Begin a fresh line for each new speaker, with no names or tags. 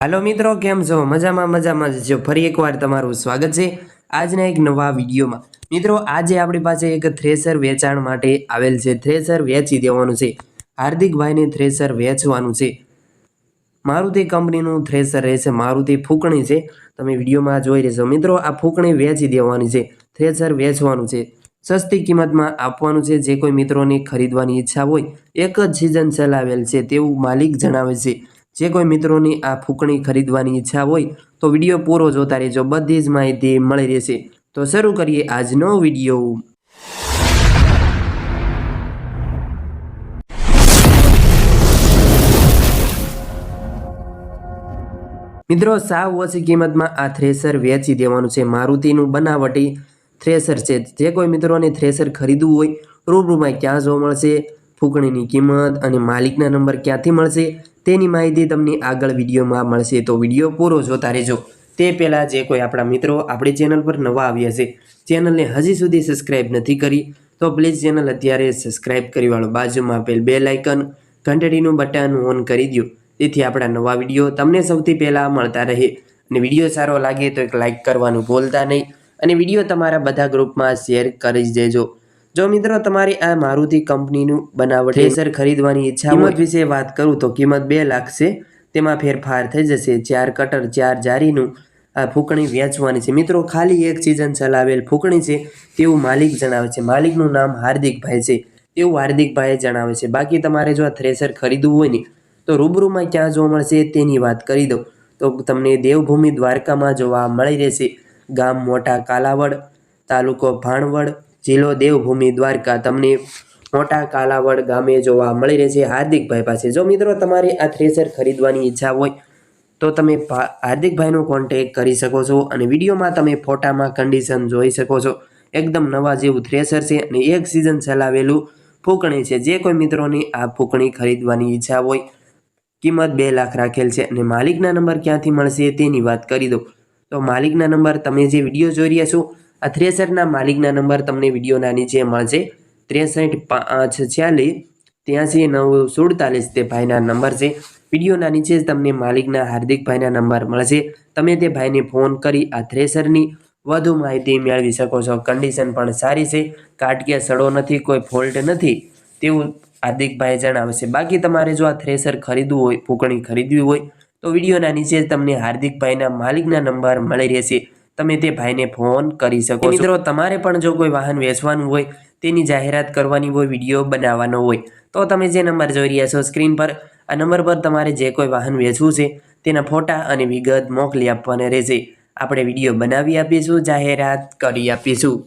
હાલો મિત્રો, કેમ છો? મજામાં મજામાં જ છો? ફરી એકવાર તમારું સ્વાગત છે આજના એક નવા વિડીયોમાં. મિત્રો, આજે આપણી પાસે એક થ્રેસર વેચાણ માટે આવેલ છે. થ્રેસર વેચી દેવાનું છે. હાર્દિકભાઈને થ્રેસર વેચવાનું છે. મારુતિ કંપનીનું થ્રેસર રહેશે મારુતિ ફૂંકણી છે. તમે વિડીયોમાં જોઈ રહેશો. મિત્રો, આ ફૂંકણી વેચી દેવાની છે. થ્રેસર વેચવાનું છે. સસ્તી કિંમતમાં આપવાનું છે. જે કોઈ મિત્રોની ખરીદવાની ઈચ્છા હોય, એક જ સિઝન ચલાવેલ છે તેવું માલિક જણાવે છે. જે કોઈ મિત્રોની આ ફૂંકણી ખરીદવાની ઈચ્છા હોય તો વીડિયો પૂરો જોતા રહેજો. બધી જ માહિતી મળી રહેશે. તો શરૂ કરીએ આજનો વીડિયો. મિત્રો, સાવ ઓછી કિંમતમાં આ થ્રેસર વેચી દેવાનું છે. મારુતિનું બનાવટી થ્રેસર છે. જે કોઈ મિત્રોને થ્રેસર ખરીદવું હોય, રૂબરૂમાં ક્યાં જોવા મળશે? ફૂંકણીની કિંમત અને માલિકના નંબર ક્યાંથી મળશે? તેની માહિતી તમને આગળ વિડીયોમાં મળશે. તો વીડિયો પૂરો જોતા રહેજો. તે પહેલાં જે કોઈ આપણા મિત્રો આપણી ચેનલ પર નવા આવ્યા છે, ચેનલને હજી સુધી સબસ્ક્રાઈબ નથી કરી, તો પ્લીઝ ચેનલ અત્યારે સબસ્ક્રાઈબ કરી વાળો. બાજુમાં આપેલ બે લાઇકન ઘંટડીનું બટન ઓન કરી દો તેથી આપણા નવા વીડિયો તમને સૌથી પહેલાં મળતા રહે. અને વીડિયો સારો લાગે તો એક લાઇક કરવાનું ભૂલતા નહીં. અને વીડિયો તમારા બધા ગ્રુપમાં શેર કરી દેજો. જો મિત્રો તમારી આ મારુતિ કંપનીનું બનાવટ થ્રેસર ખરીદવાની ઈચ્છા કિંમત વિશે વાત કરું તો કિંમત બે લાખ છે. તેમાં ફેરફાર થઈ જશે. ચાર કટર ચાર જારીનું આ ફૂંકણી વેચવાની છે. મિત્રો ખાલી એક સિઝન ચલાવેલ ફૂંકણી છે. તેવું માલિક જણાવે છે. માલિકનું નામ હાર્દિકભાઈ છે. તેવું હાર્દિકભાઈએ જણાવે છે. બાકી તમારે જો આ થ્રેસર ખરીદવું હોય ને તો રૂબરૂમાં ક્યાં જોવા મળશે તેની વાત કરી દઉં. તો તમને દેવભૂમિ દ્વારકામાં જોવા મળી રહેશે. ગામ મોટા કાલાવડ તાલુકો ભાણવડ જિલ્લો દેવભૂમિ દ્વારકા તમને મોટા કાલાવડ ગામે જોવા મળી રહેશે. હાર્દિકભાઈ પાસે. જો મિત્રો તમારે આ થ્રેસર ખરીદવાની ઈચ્છા હોય, તો તમે હાર્દિકભાઈનો કોન્ટેક કરી શકો છો અને વિડીયોમાં તમે ફોટામાં કન્ડિશન જોઈ શકો છો. એકદમ નવા જેવું થ્રેસર છે અને એક સિઝન ચલાવેલું ફૂંકણી છે. જે કોઈ મિત્રોની આ ફૂંકણી ખરીદવાની ઈચ્છા હોય, કિંમત બે લાખ રાખેલ છે અને માલિકના નંબર ક્યાંથી મળશે તેની વાત કરી દો તો માલિકના નંબર તમે જે વીડિયો જોઈ રહ્યા છો આ થ્રેસરના માલિકના નંબર તમને વિડીયોના નીચે મળશે, ત્રેસઠ પાંચ છ્યાલીસ, ત્યાંસી નવ સુડતાલીસ તે ભાઈના નંબર છે. વિડીયોના નીચે જ તમને માલિકના હાર્દિકભાઈના નંબર મળશે. તમે તે ભાઈને ફોન કરી આ થ્રેસરની વધુ માહિતી મેળવી શકો છો. કન્ડિશન પણ સારી છે. કાટ સડો નથી, કોઈ ફોલ્ટ નથી તેવું હાર્દિકભાઈ જણાવશે બાકી તમારે જો આ થ્રેસર ખરીદવું હોય, ફૂંકણી ખરીદવી હોય, તો વિડીયોના નીચે જ તમને હાર્દિકભાઈના માલિકના નંબર મળી રહેશે. તમે તે ભાઈને ફોન કરી શકો મિત્રો તમારે પણ જો કોઈ વાહન વેચવાનું હોય તેની જાહેરાત કરવાની હોય વીડિયો બનાવવાનો હોય તો તમે જે નંબર જોઈ રહ્યા છો સ્ક્રીન પર આ નંબર પર તમારે જે કોઈ વાહન વેચવું છે તેના ફોટા અને વિગત મોકલી આપવાના રહેશે. આપણે વીડિયો બનાવી આપીશું જાહેરાત કરી આપીશું.